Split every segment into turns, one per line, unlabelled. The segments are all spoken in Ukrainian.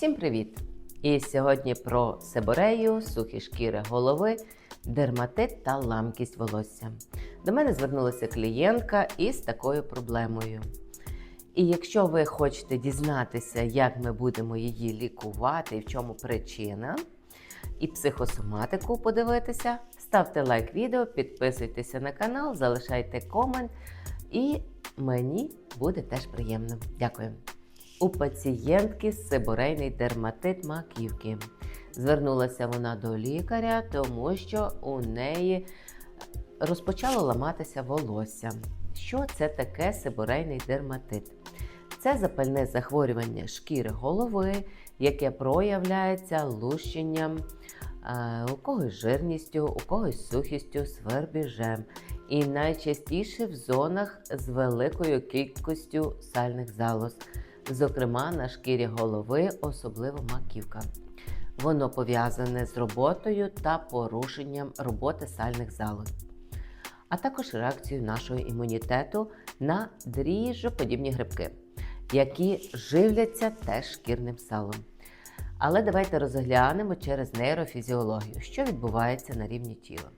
Всім привіт! І сьогодні про себорею, сухі шкіри голови, дерматит та ламкість волосся. До мене звернулася клієнтка із такою проблемою. І якщо ви хочете дізнатися, як ми будемо її лікувати і в чому причина, і психосоматику подивитися, ставте лайк відео, підписуйтеся на канал, залишайте комент, і мені буде теж приємно. Дякую. У пацієнтки сиборейний дерматит маківки. Звернулася вона до лікаря, тому що у неї розпочало ламатися волосся. Що це таке сиборейний дерматит? Це запальне захворювання шкіри голови, яке проявляється лущенням, е, у когось жирністю, у когось сухістю, свербіжем. І найчастіше в зонах з великою кількістю сальних залоз, зокрема на шкірі голови, особливо маківка. Воно пов'язане з роботою та порушенням роботи сальних залоз, а також реакцією нашого імунітету на дріжджоподібні грибки, які живляться теж шкірним салом. Але давайте розглянемо через нейрофізіологію, що відбувається на рівні тіла.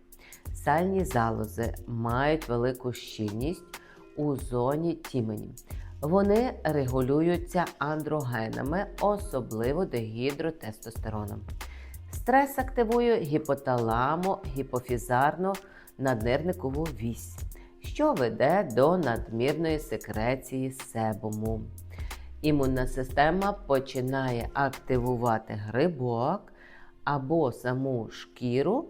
Сальні залози мають велику щільність у зоні тімені. Вони регулюються андрогенами, особливо дегідротестостероном. Стрес активує гіпоталамо, гіпофізарну наднирникову вісь, що веде до надмірної секреції себуму. Імунна система починає активувати грибок або саму шкіру,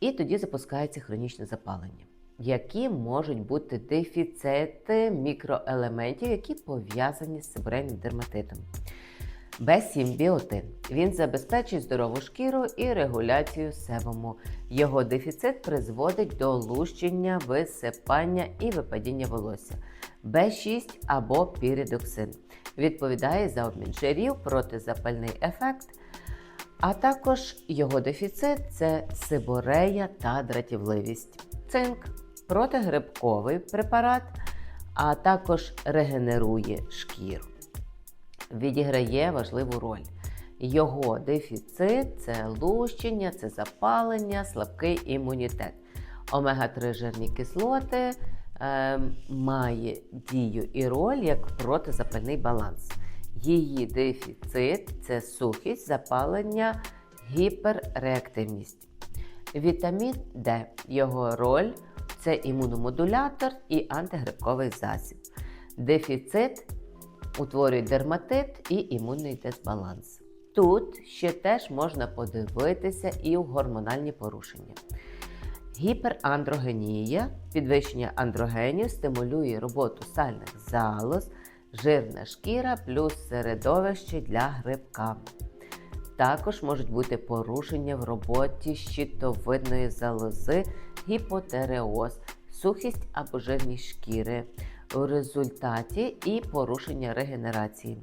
і тоді запускається хронічне запалення, які можуть бути дефіцити мікроелементів, які пов'язані з сибирейним дерматитом. Б7 біотин. Він забезпечує здорову шкіру і регуляцію себуму. Його дефіцит призводить до лущення, висипання і випадіння волосся. Б6 або піридоксин відповідає за обмін жирів, протизапальний ефект, а також його дефіцит це сиборея та дратівливість. Цинк протигрибковий препарат, а також регенерує шкіру. Відіграє важливу роль. Його дефіцит це лущення, це запалення, слабкий імунітет. Омега-3 жирні кислоти е, має дію і роль як протизапальний баланс. Її дефіцит це сухість, запалення, гіперреактивність. Вітамін Д. Його роль це імуномодулятор і антигрибковий засіб. Дефіцит утворює дерматит і імунний дисбаланс. Тут ще теж можна подивитися і у гормональні порушення. Гіперандрогенія, підвищення андрогенів стимулює роботу сальних залоз, жирна шкіра плюс середовище для грибка. Також можуть бути порушення в роботі щитовидної залози, гіпотереоз, сухість або жирність шкіри, у результаті і порушення регенерації,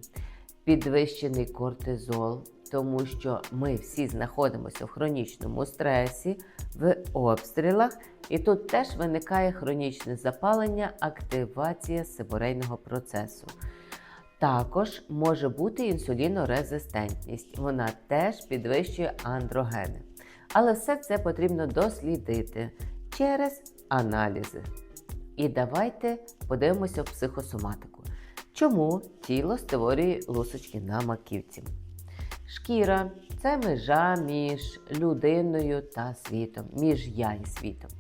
підвищений кортизол, тому що ми всі знаходимося в хронічному стресі, в обстрілах, і тут теж виникає хронічне запалення, активація сиборейного процесу. Також може бути інсулінорезистентність, вона теж підвищує андрогени. Але все це потрібно дослідити через аналізи. І давайте подивимося в психосоматику. Чому тіло створює лусочки на маківці? Шкіра це межа між людиною та світом, між я і світом.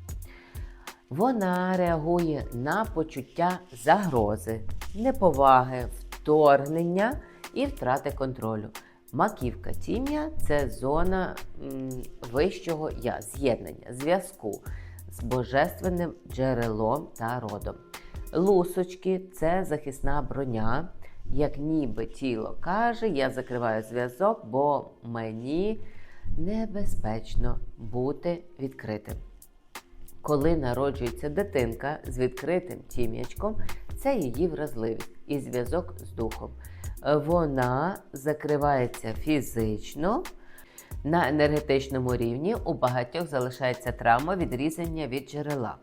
Вона реагує на почуття загрози, неповаги, вторгнення і втрати контролю. Маківка тім'я це зона вищого я, з'єднання, зв'язку з божественним джерелом та родом. Лусочки це захисна броня, як ніби тіло каже, я закриваю зв'язок, бо мені небезпечно бути відкритим. Коли народжується дитинка з відкритим тім'ячком, це її вразливість і зв'язок з духом. Вона закривається фізично. На енергетичному рівні у багатьох залишається травма відрізання від джерела.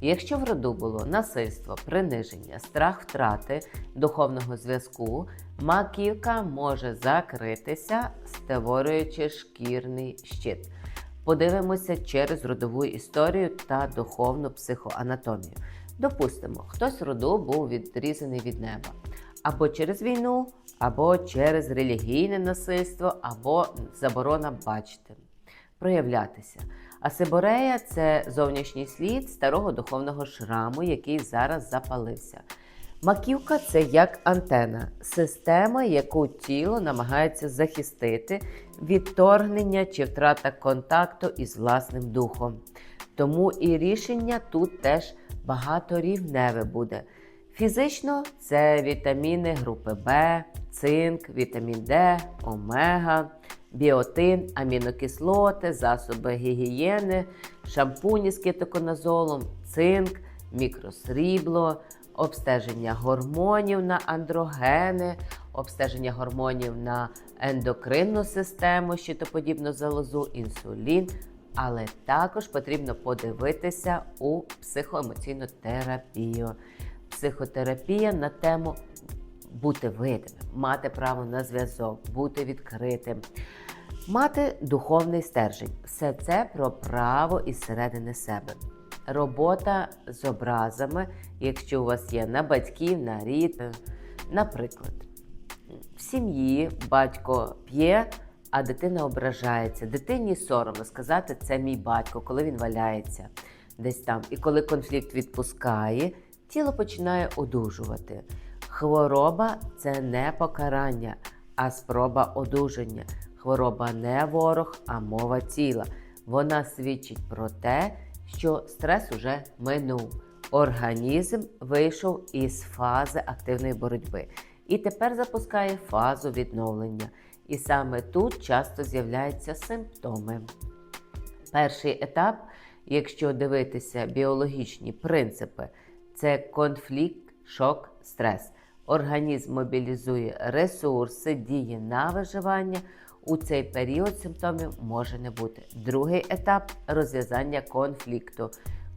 Якщо в роду було насильство, приниження, страх втрати духовного зв'язку, Маківка може закритися, створюючи шкірний щит. Подивимося через родову історію та духовну психоанатомію. Допустимо, хтось роду був відрізаний від неба або через війну, або через релігійне насильство, або заборона бачити, проявлятися. А сиборея це зовнішній слід старого духовного шраму, який зараз запалився. Маківка це як антена, система, яку тіло намагається захистити від торгнення чи втрата контакту із власним духом. Тому і рішення тут теж багаторівневе буде. Фізично це вітаміни групи В, цинк, вітамін Д, омега, біотин, амінокислоти, засоби гігієни, шампуні з кетоконазолом, цинк, мікросрібло, обстеження гормонів на андрогени, обстеження гормонів на ендокринну систему, щитоподібну залозу, інсулін. Але також потрібно подивитися у психоемоційну терапію. Психотерапія на тему бути видимим, мати право на зв'язок, бути відкритим, мати духовний стержень. Все це про право із середини себе. Робота з образами, якщо у вас є на батьків, на рід. Наприклад, в сім'ї батько п'є, а дитина ображається. Дитині соромно сказати, це мій батько, коли він валяється десь там. І коли конфлікт відпускає, тіло починає одужувати. Хвороба це не покарання, а спроба одужання. Хвороба не ворог, а мова тіла. Вона свідчить про те, що стрес уже минув. Організм вийшов із фази активної боротьби і тепер запускає фазу відновлення. І саме тут часто з'являються симптоми. Перший етап, якщо дивитися біологічні принципи, це конфлікт, шок, стрес. Організм мобілізує ресурси, діє на виживання. У цей період симптомів може не бути. Другий етап розв'язання конфлікту.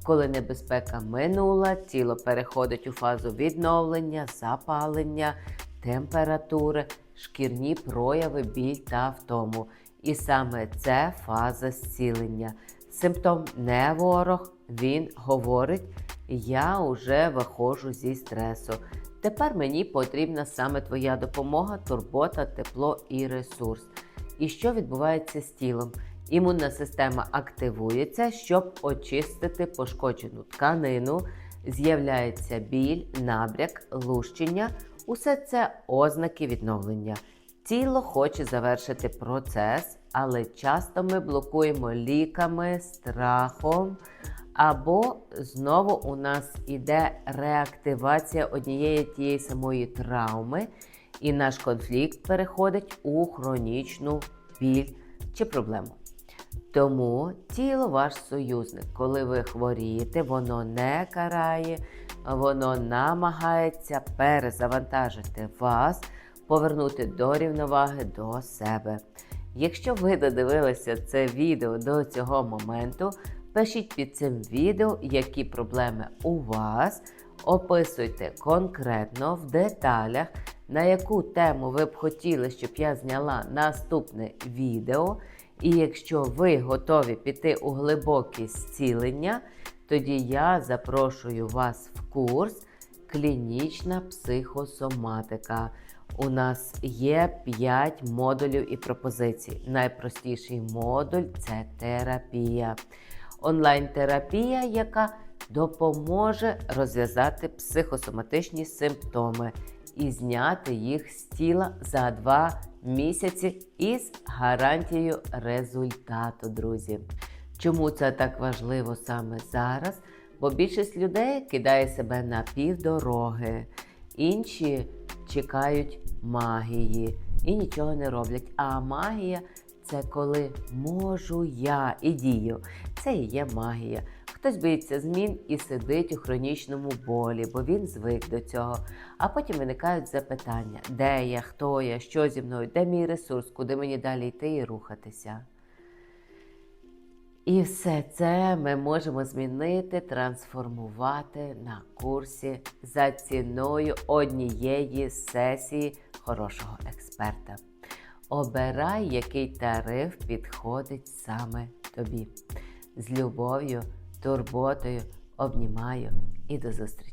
Коли небезпека минула, тіло переходить у фазу відновлення, запалення, температури, шкірні прояви, біль та втому. І саме це фаза зцілення. Симптом не ворог, він говорить: я вже виходжу зі стресу. Тепер мені потрібна саме твоя допомога, турбота, тепло і ресурс. І що відбувається з тілом? Імунна система активується, щоб очистити пошкоджену тканину, з'являється біль, набряк, лущення. Усе це ознаки відновлення. Тіло хоче завершити процес, але часто ми блокуємо ліками, страхом, або знову у нас іде реактивація однієї тієї самої травми, і наш конфлікт переходить у хронічну біль чи проблему. Тому тіло ваш союзник. Коли ви хворієте, воно не карає, воно намагається перезавантажити вас, повернути до рівноваги до себе. Якщо ви додивилися це відео до цього моменту, пишіть під цим відео, які проблеми у вас. Описуйте конкретно в деталях, на яку тему ви б хотіли, щоб я зняла наступне відео. І якщо ви готові піти у глибоке зцілення, тоді я запрошую вас в курс Клінічна психосоматика. У нас є 5 модулів і пропозицій. Найпростіший модуль це терапія. Онлайн-терапія, яка допоможе розв'язати психосоматичні симптоми і зняти їх з тіла за 2 місяці із гарантією результату, друзі. Чому це так важливо саме зараз? Бо більшість людей кидає себе на півдороги, інші чекають магії і нічого не роблять. А магія це коли можу я і дію. Це і є магія. Хтось боїться змін і сидить у хронічному болі, бо він звик до цього. А потім виникають запитання: де я, хто я, що зі мною, де мій ресурс, куди мені далі йти і рухатися. І все це ми можемо змінити, трансформувати на курсі за ціною однієї сесії хорошого експерта. Обирай, який тариф підходить саме тобі. З любов'ю, турботою обнімаю і до зустрічі!